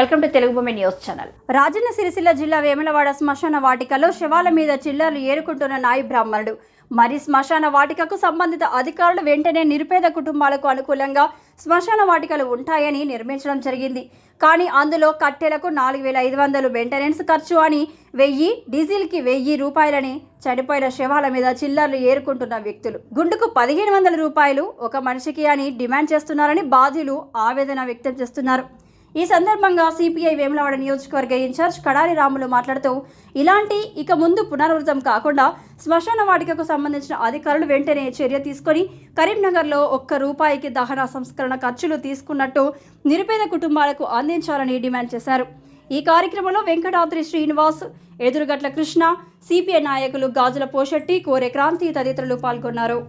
Welcome to Telugu భూమి news channel. Rajanna Sircilla జిల్లా వేములవాడ శ్మశాన వాటికలో శవాల మీద చిల్లర్లు ఏరుకుంటున్న నాయి బ్రాహ్మణుడు. మరి శ్మశాన వాటికకు సంబంధిత అధికారులు వెంటనే నిరుపేద కుటుంబాలకు అనుకూలంగా శ్మశాన వాటికలు ఉంటాయని నిర్మించడం జరిగింది. కానీ అందులో కట్టెలకు నాలుగు వేల ఐదు వందలు మెయింటెనెన్స్ ఖర్చు అని వెయ్యి డీజిల్కి వెయ్యి రూపాయలని చనిపోయిన శవాల మీద చిల్లర్లు ఏరుకుంటున్న వ్యక్తులు. గుండుకు పదిహేను వందల రూపాయలు ఒక మనిషికి అని డిమాండ్ చేస్తున్నారని బాధ్యులు ఆవేదన వ్యక్తం చేస్తున్నారు. ఈ సందర్భంగా సిపిఐ వేములవాడ నియోజకవర్గ ఇన్ఛార్జ్ కడారి రాములు మాట్లాడుతూ ఇలాంటి ఇక ముందు పునరావృతం కాకుండా శ్మశాన వాటికకు సంబంధించిన అధికారులు వెంటనే చర్య తీసుకొని కరీంనగర్లో ఒక్క రూపాయికి దహన సంస్కరణ ఖర్చులు తీసుకున్నట్టు నిరుపేద కుటుంబాలకు అందించాలని డిమాండ్ చేశారు. ఈ కార్యక్రమంలో వెంకటాద్రి శ్రీనివాస్ ఎదురుగట్ల కృష్ణ సిపిఐ నాయకులు గాజుల పోషెట్టి కోరే క్రాంతి తదితరులు పాల్గొన్నారు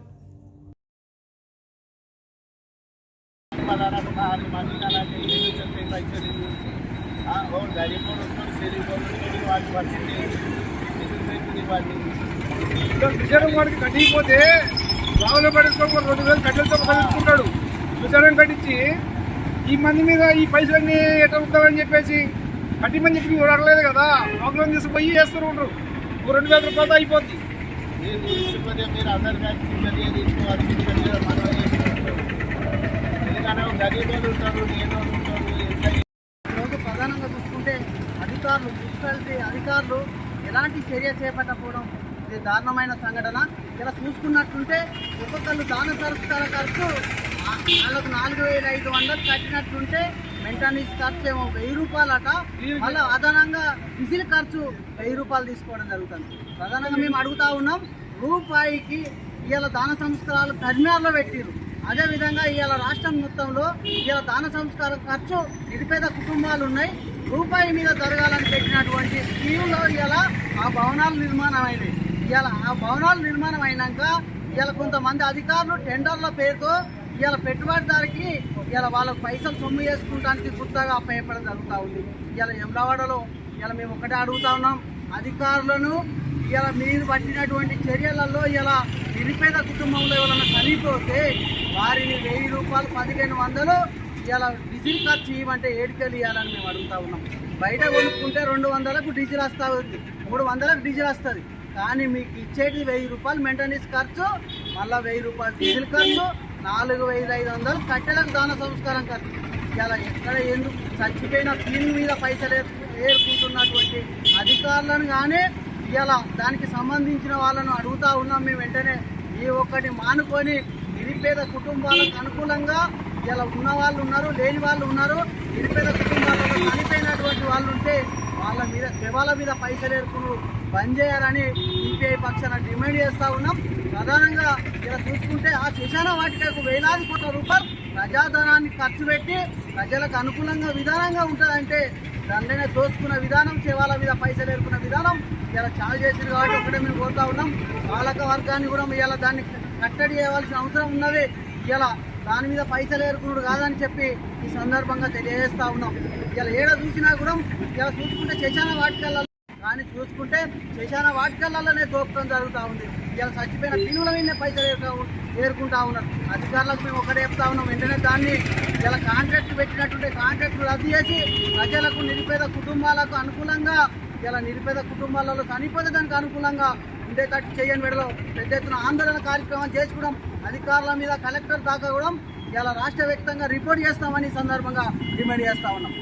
పలానా నాలుగు మంది అలాంటి ఏమి చెప్పే పైసలు ఇవ్వు. ఆ, ఓ గరీబ్ వాడికి విజయం వాడికి కట్టిపోతే బావులో పడుకోకుండా రెండు వేలు కట్టెలతో కలుపుకుంటాడు విజయం కట్టించి ఈ మంది మీద ఈ పైసలన్నీ ఎట్లా ఉంటారని చెప్పేసి కట్టిమని చెప్పి కూడా అడగలేదు కదా ప్రాబ్లం తీసుకుపోయి చేస్తూ ఉండరు ఓ రెండు వేల రూపాయలతో అయిపోద్ది మీరు తీసుకుపోతే మీరు ఎందుకంటే గరీబ్ ఉంటారు నేను ఉంటారు ఎంత ఈరోజు ప్రధానంగా చూసుకుంటే అధికారులు మున్సిపాలిటీ అధికారులు ఎలాంటి చర్య చేపట్టకపోవడం ఇది దారుణమైన సంఘటన. ఇలా చూసుకున్నట్టుంటే ఒక్కొక్కరు దాన సరస్కార ఖర్చు వాళ్ళకు నాలుగు వేల ఐదు వందలు కట్టినట్టుంటే మెయింటెనెన్స్ ఖర్చు ఏమో వెయ్యి రూపాయలట. మళ్ళీ అదనంగా విజిల్ ఖర్చు వెయ్యి రూపాయలు తీసుకోవడం జరుగుతుంది. ప్రధానంగా మేము అడుగుతా ఉన్నాం రూపాయికి ఇవాళ దాన సంస్కారాలు కర్మార్లో పెట్టిరు అదేవిధంగా ఇవాళ రాష్ట్రం మొత్తంలో ఇవాళ దాన సంస్కారం ఖర్చు నిరుపేద కుటుంబాలు ఉన్నాయి. రూపాయి మీద జరగాలని పెట్టినటువంటి స్కీమ్లో ఇవాళ ఆ భవనాలు నిర్మాణం అయినాయి ఇవాళ ఆ భవనాలు నిర్మాణం అయినాక ఇవాళ కొంతమంది అధికారులు టెండర్ల పేరుతో ఇవాళ పెట్టుబడిదారికి ఇవాళ వాళ్ళకు పైసలు సొమ్ము చేసుకుంటానికి గుర్తగా అప్పయపడం జరుగుతూ ఉంది. ఇవాళ ఎమ్లవాడలో ఇవాళ మేము ఒకటే అడుగుతా ఉన్నాం. అధికారులను ఇలా మీరు పట్టినటువంటి చర్యలలో ఇలా నిరుపేద కుటుంబంలో ఎవరైనా చనిపోతే వారిని వెయ్యి రూపాయలు పదిహేను వందలు ఇలా డీజిల్ ఖర్చు ఇవ్వమంటే ఏడుకెళ్ళి ఇవ్వాలని మేము అడుగుతా ఉన్నాం. బయట కొనుక్కుంటే రెండు వందలకు డీజిల్ వస్తూ ఉంది. మూడు వందలకు డీజిల్ వస్తుంది. కానీ మీకు ఇచ్చేది వెయ్యి రూపాయలు మెయింటెనెన్స్ ఖర్చు మళ్ళీ వెయ్యి రూపాయలు డీజిల్ ఖర్చు నాలుగు వేల ఐదు వందలు కట్టెలకు దాన సంస్కారం ఖర్చు. ఇలా ఎక్కడ ఎందుకు చచ్చిపోయిన దీని మీద పైసలు ఏర్పు- అధికారులను కానీ ఇలా దానికి సంబంధించిన వాళ్ళను అడుగుతా ఉన్నాం మేము వెంటనే. ఈ ఒక్కటి మానుకొని నిరుపేద కుటుంబాలకు అనుకూలంగా ఇలా ఉన్న వాళ్ళు ఉన్నారు లేని వాళ్ళు ఉన్నారు. నిరుపేద కుటుంబాలలో చనిపోయినటువంటి వాళ్ళు ఉంటే వాళ్ళ మీద శవాల మీద పైసలు ఏర్పును బంద్ చేయాలని సిపిఐ పక్షాన డిమాండ్ చేస్తూ ఉన్నాం. ప్రధానంగా ఇలా చూసుకుంటే ఆ శ్మశాన వాటికకు వేలాది కోట్ల రూపాయలు ప్రజాధనాన్ని ఖర్చు పెట్టి ప్రజలకు అనుకూలంగా విధానంగా ఉంటుందంటే దానిలోనే దోసుకున్న విధానం శవాల మీద పైసలు ఏరుకున్న విధానం ఇలా చాలా చేసింది కాబట్టి ఒకటే మేము కోరుతా ఉన్నాం. పాలక వర్గాన్ని కూడా ఇలా దాన్ని కట్టడి చేయవలసిన అవసరం ఉన్నది. ఇలా దాని మీద పైసలు ఏరుకున్నాడు కాదని చెప్పి ఈ సందర్భంగా తెలియజేస్తా ఉన్నాం. ఇలా ఏడ చూసినా కూడా ఇలా చూసుకుంటే చేశాన వాటికల్లో కానీ చూసుకుంటే చేశాన వాటికల్లోనే దోపడం జరుగుతూ ఉంది. ఇలా చచ్చిపోయిన పిల్లల మీదనే పైసలు ఏరుతా ఏరుకుంటా ఉన్నారు. అధికారులకు మేము ఒకటే చెప్తా ఉన్నాం. వెంటనే దాన్ని ఇలా కాంట్రాక్ట్ పెట్టినట్టుంటే కాంట్రాక్ట్ రద్దు చేసి ప్రజలకు నిరుపేద కుటుంబాలకు అనుకూలంగా ఇలా నిరుపేద కుటుంబాలలో చనిపోతే దానికి అనుకూలంగా ఉండేటట్టు చేయని విడలో పెద్ద ఎత్తున ఆందోళన కార్యక్రమం చేసుకోవడం అధికారుల మీద కలెక్టర్ దాకా కూడా ఇలా రాష్ట్ర వ్యాప్తంగా రిపోర్ట్ చేస్తామని సందర్భంగా డిమాండ్ చేస్తా ఉన్నాం.